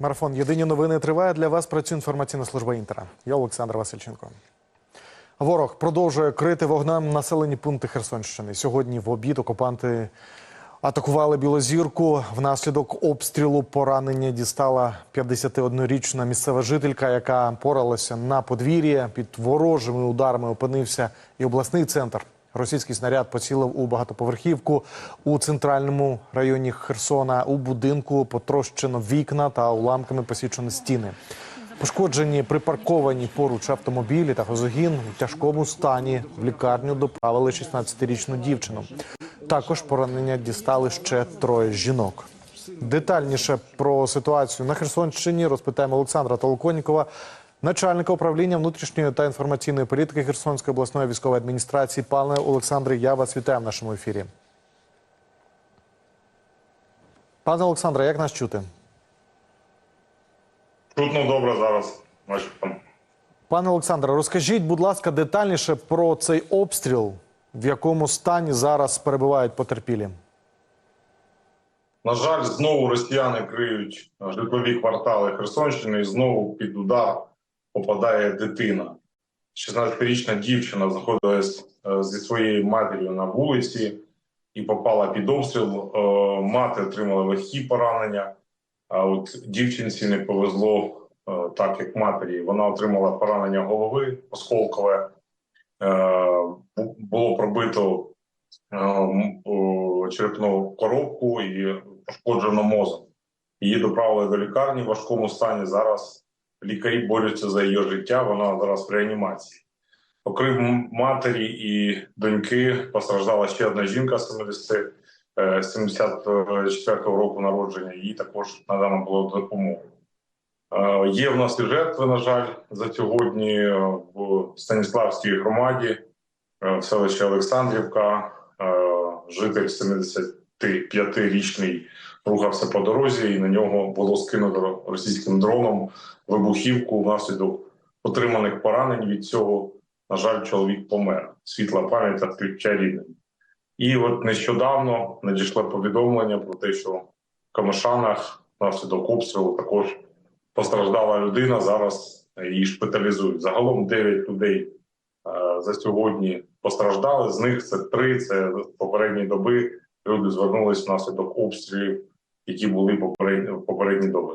Марафон Єдині новини триває для вас. Працює інформаційна служба Інтера. Я Олександр Васильченко. Ворог продовжує крити вогнем населені пункти Херсонщини. Сьогодні в обід окупанти атакували Білозірку. Внаслідок обстрілу поранення дістала 51-річна місцева жителька, яка поралася на подвір'я. Під ворожими ударами опинився і обласний центр. Російський снаряд поцілив у багатоповерхівку у центральному районі Херсона. У будинку потрощено вікна та уламками посічені стіни. Пошкоджені припарковані поруч автомобілі та газогін у тяжкому стані. В лікарню доправили 16-річну дівчину. Також поранення дістали ще троє жінок. Детальніше про ситуацію на Херсонщині розпитаємо Олександра Толоконікова, начальника управління внутрішньої та інформаційної політики Херсонської обласної військової адміністрації. Пане Олександре, я вас вітаю в нашому ефірі. Пане Олександре, як нас чути? Чутно добре зараз. Пане Олександре, розкажіть, будь ласка, детальніше про цей обстріл, в якому стані зараз перебувають потерпілі. На жаль, знову росіяни криють житлові квартали Херсонщини, і знову під удар попадає дитина. 16-річна дівчина знаходилась е, зі своєю матір'ю на вулиці і попала під обстріл. Е, Мати отримала легкі поранення. А от дівчинці не повезло е, так, як матері. Вона отримала поранення голови осколкове. Було пробито черепну коробку і пошкоджено мозок. Її доправили до лікарні в важкому стані. Зараз лікарі борються за її життя. Вона зараз в реанімації. Окрім матері і доньки, постраждала ще одна жінка 70 74-го е, року народження. Їй також надано було допомогу. Е, є в нас і жертви, на жаль, за сьогодні е, в Станіславській громаді, в селищі Олександрівка, житель 70 25-річний рухався по дорозі, і на нього було скинуто російським дроном вибухівку внаслідок отриманих поранень. Від цього, на жаль, чоловік помер. Світла пам'ять та співчуття рідним. І от нещодавно надійшло повідомлення про те, що в Камишанах внаслідок обстрілу також постраждала людина. Зараз її шпиталізують. Загалом 9 людей е, за сьогодні постраждали. З них це три це попередні доби. Люди звернулись внаслідок обстрілів, які були попередні, попередні доби.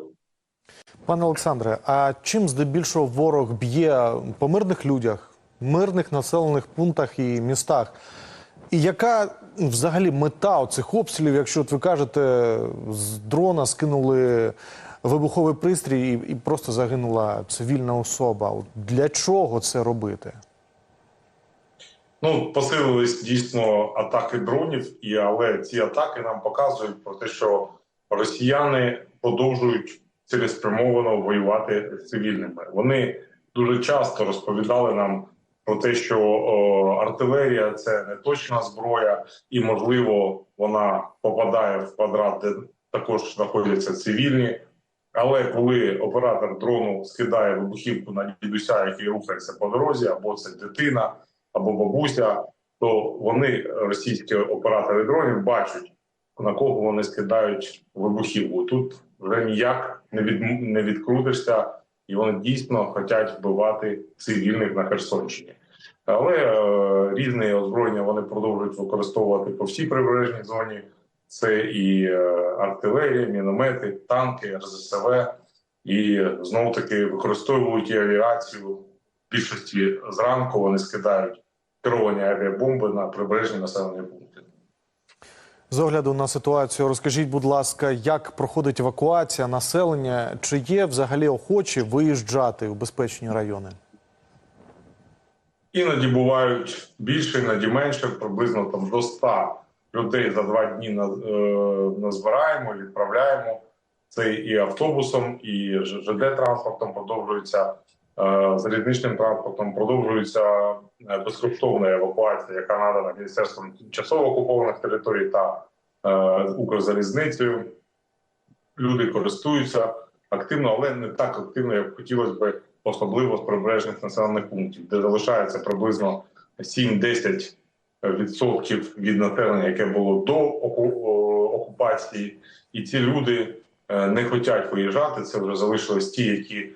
Пане Олександре, а чим здебільшого ворог б'є по мирних людях, мирних населених пунктах і містах? І яка взагалі мета оцих обстрілів, якщо от ви кажете, з дрона скинули вибуховий пристрій і, і просто загинула цивільна особа? Для чого це робити? Ну, посилились дійсно атаки дронів, і але ці атаки нам показують про те, що росіяни продовжують цілеспрямовано воювати з цивільними. Вони дуже часто розповідали нам про те, що о, артилерія це не точна зброя, і можливо вона попадає в квадрат, де також знаходяться цивільні. Але коли оператор дрону скидає вибухівку на дідуся, який рухається по дорозі, або це дитина, або бабуся, то вони, російські оператори дронів, бачать, на кого вони скидають вибухівку. Тут вже ніяк не від не відкрутишся, і вони дійсно хочуть вбивати цивільних на Херсонщині. Але е, різне озброєння вони продовжують використовувати по всій прибережній зоні. Це і е, артилерія, міномети, танки, РЗСВ, і знову таки використовують і авіацію. Більшості зранку вони скидають керовані авіабомби на прибережні населені пункти. З огляду на ситуацію, розкажіть, будь ласка, як проходить евакуація населення? Чи є взагалі охочі виїжджати у безпечні райони? Іноді бувають більше, іноді менше, приблизно там до 100 людей за два дні е, назбираємо, відправляємо. Це і автобусом, і ЖД транспортом продовжується залізничним транспортом, продовжується е, безкоштовна евакуація, яка надана Міністерством тимчасово окупованих територій та е, Укрзалізницею. Люди користуються активно, але не так активно, як хотілося б, особливо з прибережних населених пунктів, де залишається приблизно 7-10 відсотків від населення, яке було до окупації, і ці люди е, не хочуть виїжджати. Це вже залишились ті, які е,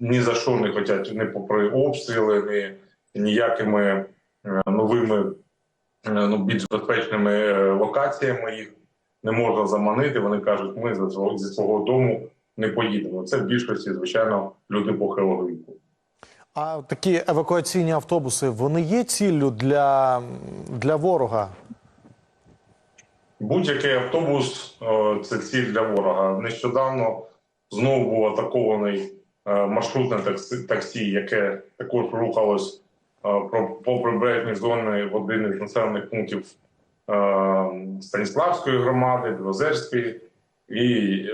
ні за що не хочуть, не попри обстріли, ні ніякими е, новими е, ну, більш безпечними е, локаціями їх не можна заманити. Вони кажуть, ми за свого- зі свого дому не поїдемо. Це в більшості, звичайно, люди похилого віку. А такі евакуаційні автобуси вони є ціллю для, для ворога? Будь-який автобус е, це ціль для ворога. Нещодавно знову був атакований е, маршрутне таксі, яке також рухалось е, по прибережній зоні в один із населених пунктів е, Станіславської громади, Білозерської, і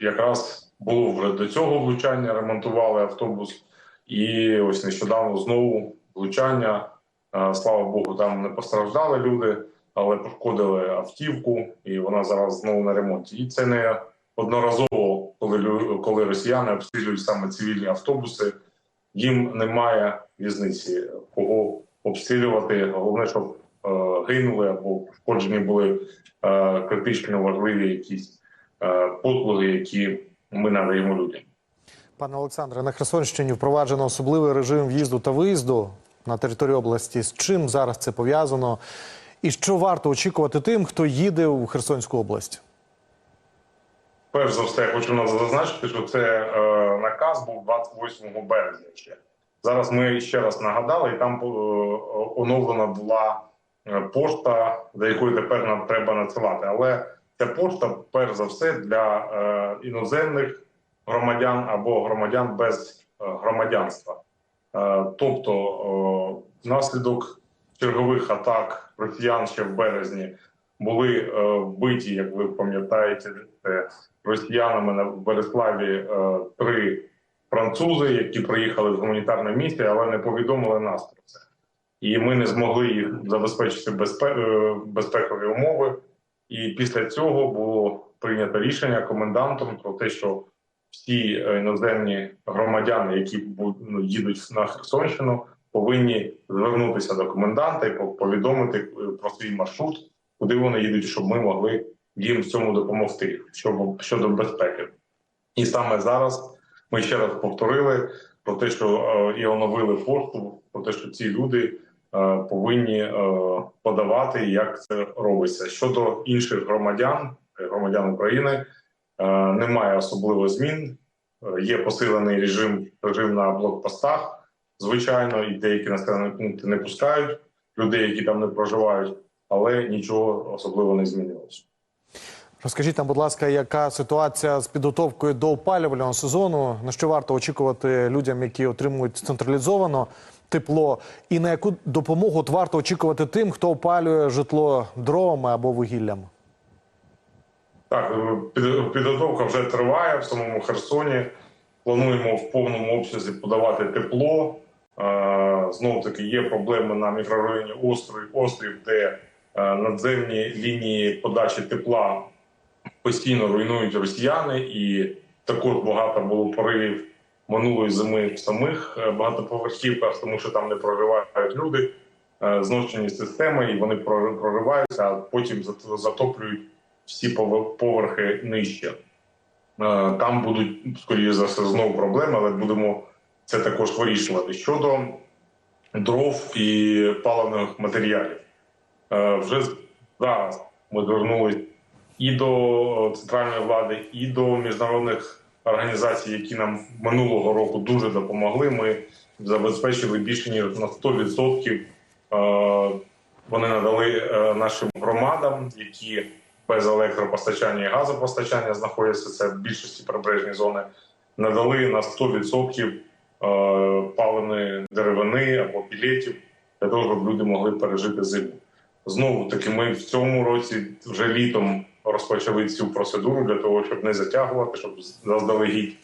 якраз було вже до цього влучання, ремонтували автобус, і ось нещодавно знову влучання. Слава Богу, там не постраждали люди але пошкодили автівку, і вона зараз знову на ремонті. І це не одноразово, коли коли росіяни обстрілюють саме цивільні автобуси. Їм немає різниці, кого обстрілювати. Головне, щоб е, гинули або пошкоджені були е, критично важливі якісь е, послуги, які ми надаємо людям. Пане Олександре, на Херсонщині впроваджено особливий режим в'їзду та виїзду на територію області. З чим зараз це пов'язано? І що варто очікувати тим, хто їде у Херсонську область? Перш за все, я хочу нас зазначити, що це е, наказ був 28 березня. Ще зараз ми ще раз нагадали, і там е, оновлена була е, пошта, за якою тепер нам треба надсилати. Але ця пошта, перш за все, для е, іноземних громадян або громадян без е, громадянства. Е, тобто, е, внаслідок чергових атак росіян ще в березні були е, вбиті, як ви пам'ятаєте, е, росіянами на Береславі е, три французи, які приїхали з гуманітарної місії, але не повідомили нас про це. І ми не змогли їх забезпечити безпе... безпекові умови. І після цього було прийнято рішення комендантом про те, що всі іноземні громадяни, які ну, їдуть на Херсонщину, повинні звернутися до коменданта і по- повідомити про свій маршрут, куди вони їдуть, щоб ми могли їм в цьому допомогти щодо, щодо безпеки. І саме зараз ми ще раз повторили про те, що е, і оновили пошту, про те, що ці люди е, повинні е, подавати, як це робиться. Щодо інших громадян, громадян України, немає особливо змін. Є посилений режим, режим на блокпостах. Звичайно, і деякі населені пункти не пускають людей, які там не проживають, але нічого особливо не змінилося. Розкажіть нам, будь ласка, яка ситуація з підготовкою до опалювального сезону? На що варто очікувати людям, які отримують централізовано тепло, і на яку допомогу от варто очікувати тим, хто опалює житло дровами або вугіллям? Так, е, підготовка вже триває в самому Херсоні. Плануємо в повному обсязі подавати тепло. Знову таки є проблеми на мікрорайоні Острів, Острів, де е, надземні лінії подачі тепла постійно руйнують росіяни, і також багато було поривів минулої зими в самих е, багатоповерхівках, тому що там не проривають люди, е, зношені системи, і вони прор- прориваються, а потім зат- затоплюють всі поверхи нижче. Е, Там будуть, скоріше за все, знову проблеми, але будемо це також вирішувати. Щодо дров і паливних матеріалів, Е, вже зараз ми звернулися і до центральної влади, і до міжнародних організацій, які нам минулого року дуже допомогли. Ми забезпечили більше ніж на 100%. е, Вони надали е, нашим громадам, які без електропостачання і газопостачання знаходяться це в більшості прибережні зони, надали на 100% е, паливної деревини або пілетів для того, щоб люди могли пережити зиму. Знову таки, ми в цьому році вже літом розпочали цю процедуру для того, щоб не затягувати, щоб заздалегідь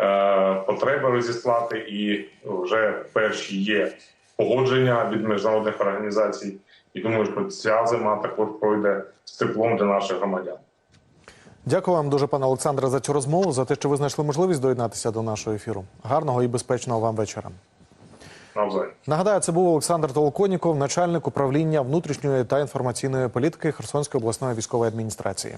е, потреби розіслати, і вже перші є погодження від міжнародних організацій. І думаю, що ця зима також пройде з теплом для наших громадян. Дякую вам дуже, пане Олександре, за цю розмову, за те, що ви знайшли можливість доєднатися до нашого ефіру. Гарного і безпечного вам вечора. Навзаєм. Нагадаю, це був Олександр Толоконіков, начальник управління внутрішньої та інформаційної політики Херсонської обласної військової адміністрації.